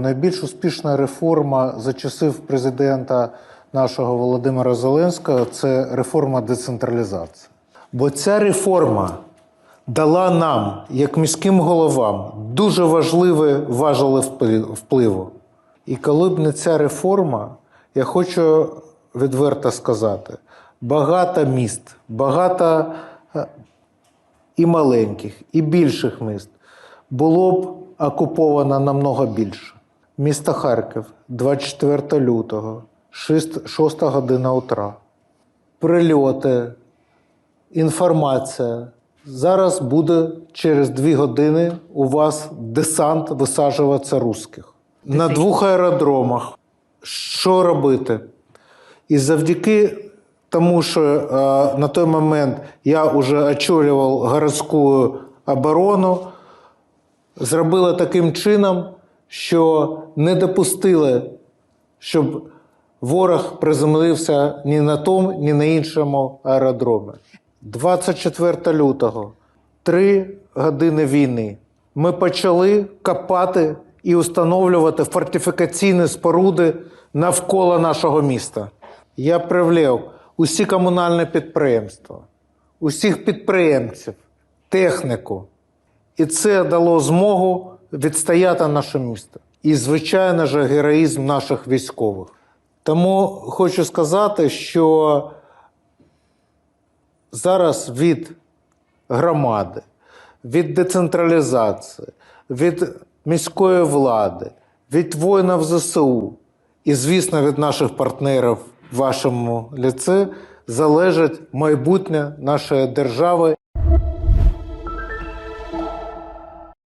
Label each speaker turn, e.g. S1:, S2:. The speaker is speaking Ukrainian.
S1: Найбільш успішна реформа за часів президента нашого Володимира Зеленського це реформа децентралізації. Бо ця реформа дала нам, як міським головам, дуже важливе важеле впливу. І коли б не ця реформа, я хочу відверто сказати, багато міст, багато е, і маленьких, і більших міст було б окуповано намного більше. Місто Харків, 24 лютого, 6, 6 година утра. Прильоти, інформація. Зараз буде через дві години у вас десант висаджуватися русських. На двох аеродромах. Що робити? І завдяки тому, що е, на той момент я вже очолював городську оборону, зробили таким чином, що не допустили, щоб ворог приземлився ні на тому, ні на іншому аеродромі. 24 лютого, три години війни, ми почали копати і встановлювати фортифікаційні споруди навколо нашого міста. Я привлів усі комунальні підприємства, усіх підприємців, техніку. І це дало змогу відстояти наше місто. І, звичайно ж, героїзм наших військових. Тому хочу сказати, що зараз від громади, від децентралізації, від міської влади, від воїнів ЗСУ і, звісно, від наших партнерів в вашому ліце залежить майбутнє нашої держави